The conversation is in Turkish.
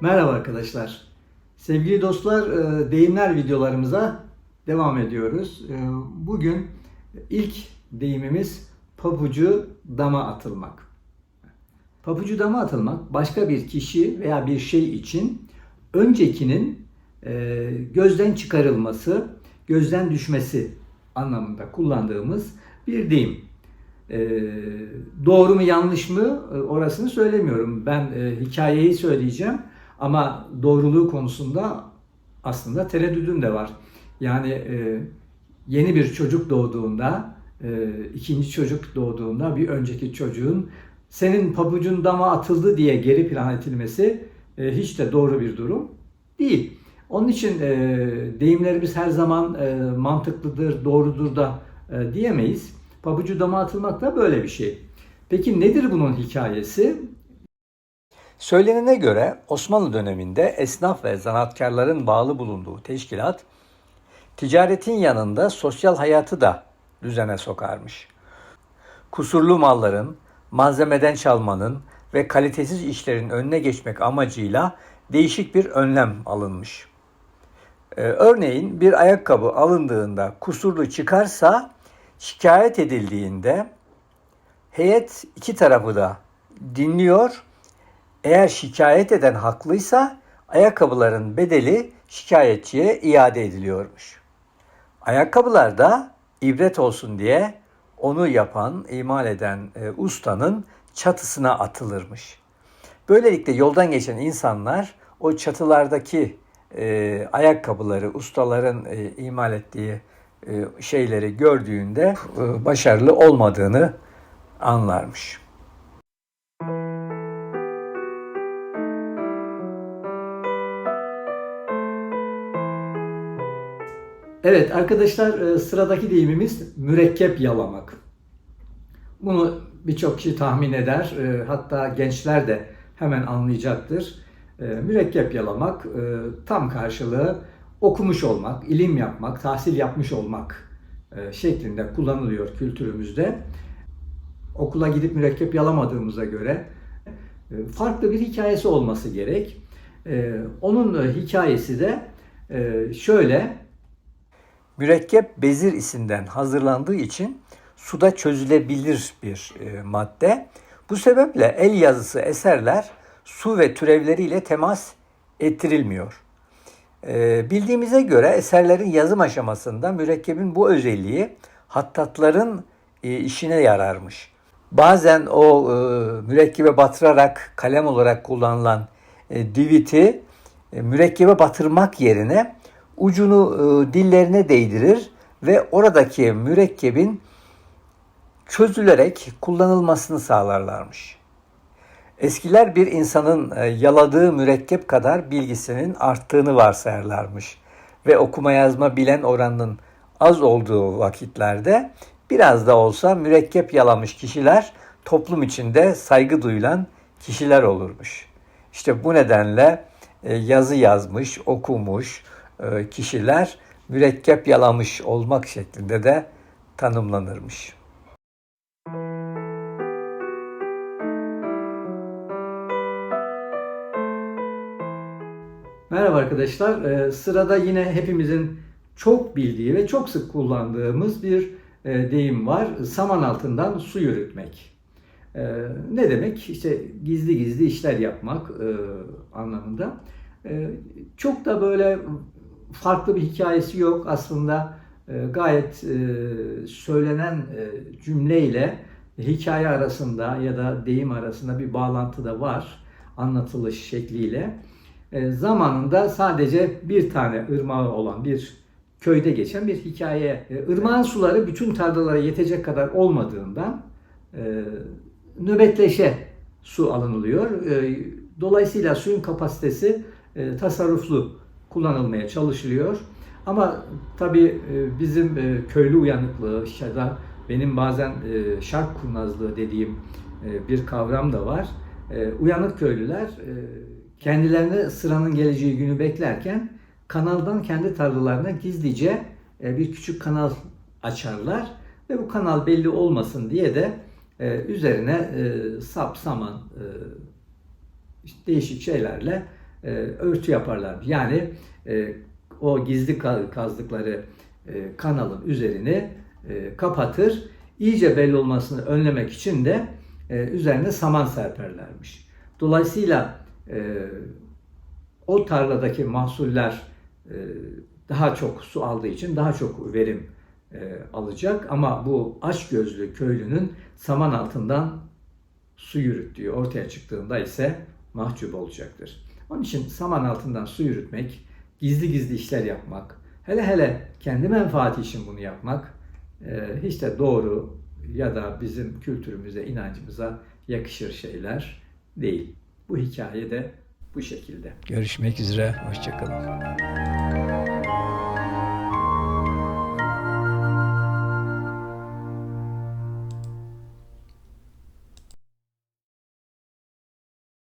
Merhaba arkadaşlar. Sevgili dostlar, e, deyimler videolarımıza devam ediyoruz. E, Bugün ilk deyimimiz papucu dama atılmak. Papucu dama atılmak başka bir kişi veya bir şey için öncekinin e, gözden çıkarılması, gözden düşmesi anlamında kullandığımız bir deyim. E, doğru mu yanlış mı orasını söylemiyorum. Ben e, hikayeyi söyleyeceğim ama doğruluğu konusunda aslında tereddüdüm de var. Yani e, yeni bir çocuk doğduğunda, e, ikinci çocuk doğduğunda bir önceki çocuğun senin pabucun dama atıldı diye geri plan edilmesi e, hiç de doğru bir durum değil. Onun için e, deyimlerimiz her zaman e, mantıklıdır, doğrudur da e, diyemeyiz. Pabucu dama atılmak da böyle bir şey. Peki nedir bunun hikayesi? Söylenene göre Osmanlı döneminde esnaf ve zanaatkarların bağlı bulunduğu teşkilat, ticaretin yanında sosyal hayatı da düzene sokarmış. Kusurlu malların, malzemeden çalmanın ve kalitesiz işlerin önüne geçmek amacıyla değişik bir önlem alınmış. Ee, örneğin bir ayakkabı alındığında kusurlu çıkarsa şikayet edildiğinde heyet iki tarafı da dinliyor. Eğer şikayet eden haklıysa ayakkabıların bedeli şikayetçiye iade ediliyormuş. Ayakkabılar da ibret olsun diye onu yapan, imal eden e, ustanın çatısına atılırmış. Böylelikle yoldan geçen insanlar o çatılardaki e, ayakkabıları, ustaların e, imal ettiği e, şeyleri gördüğünde e, başarılı olmadığını anlarmış. Evet arkadaşlar e, sıradaki deyimimiz mürekkep yalamak. Bunu birçok kişi tahmin eder. E, Hatta gençler de hemen anlayacaktır. E, Mürekkep yalamak tam karşılığı okumuş olmak, ilim yapmak, tahsil yapmış olmak şeklinde kullanılıyor kültürümüzde. Okula gidip mürekkep yalamadığımıza göre farklı bir hikayesi olması gerek. Onun hikayesi de şöyle. Mürekkep bezir isinden hazırlandığı için suda çözülebilir bir e, madde. Bu sebeple el yazısı eserler su ve türevleriyle temas ettirilmiyor. E, bildiğimize göre eserlerin yazım aşamasında mürekkebin bu özelliği hattatların e, işine yararmış. Bazen o e, mürekkebe batırarak kalem olarak kullanılan e, diviti e, mürekkebe batırmak yerine ucunu e, dillerine değdirir ve oradaki mürekkebin çözülerek kullanılmasını sağlarlarmış. Eskiler bir insanın e, yaladığı mürekkep kadar bilgisinin arttığını varsayarlarmış ve okuma yazma bilen oranının az olduğu vakitlerde biraz da olsa mürekkep yalamış kişiler toplum içinde saygı duyulan kişiler olurmuş. İşte bu nedenle e, yazı yazmış, okumuş kişiler mürekkep yalamış olmak şeklinde de tanımlanırmış. Merhaba arkadaşlar. Ee, Sırada yine hepimizin çok bildiği ve çok sık kullandığımız bir e, deyim var. Saman altından su yürütmek. Ne demek? İşte gizli gizli işler yapmak e, anlamında. Çok da böyle farklı bir hikayesi yok. Aslında e, gayet e, söylenen e, cümleyle hikaye arasında ya da deyim arasında bir bağlantı da var anlatılış şekliyle. E, zamanında sadece bir tane ırmağı olan bir köyde geçen bir hikaye. E, suları bütün tarlalara yetecek kadar olmadığından e, nöbetleşe su alınılıyor. Dolayısıyla suyun kapasitesi e, tasarruflu kullanılmaya çalışılıyor. Ama tabii e, bizim e, köylü uyanıklığı ya da benim bazen e, şark kurnazlığı dediğim bir kavram da var. Uyanık köylüler kendilerine sıranın geleceği günü beklerken kanaldan kendi tarlalarına gizlice bir küçük kanal açarlar ve bu kanal belli olmasın diye de üzerine sap, saman, değişik şeylerle e, örtü yaparlarmış. Yani e, o gizli ka- kazdıkları e, kanalın üzerini e, kapatır. İyice belli olmasını önlemek için de e, üzerine saman serperlermiş. Dolayısıyla e, o tarladaki mahsuller e, daha çok su aldığı için daha çok verim e, alacak ama bu aç gözlü köylünün saman altından su yürüttüğü ortaya çıktığında ise mahcup olacaktır. Onun için saman altından su yürütmek, gizli gizli işler yapmak, hele hele kendi menfaati için bunu yapmak e, hiç de doğru ya da bizim kültürümüze, inancımıza yakışır şeyler değil. Bu hikaye de bu şekilde. Görüşmek üzere. Hoşçakalın.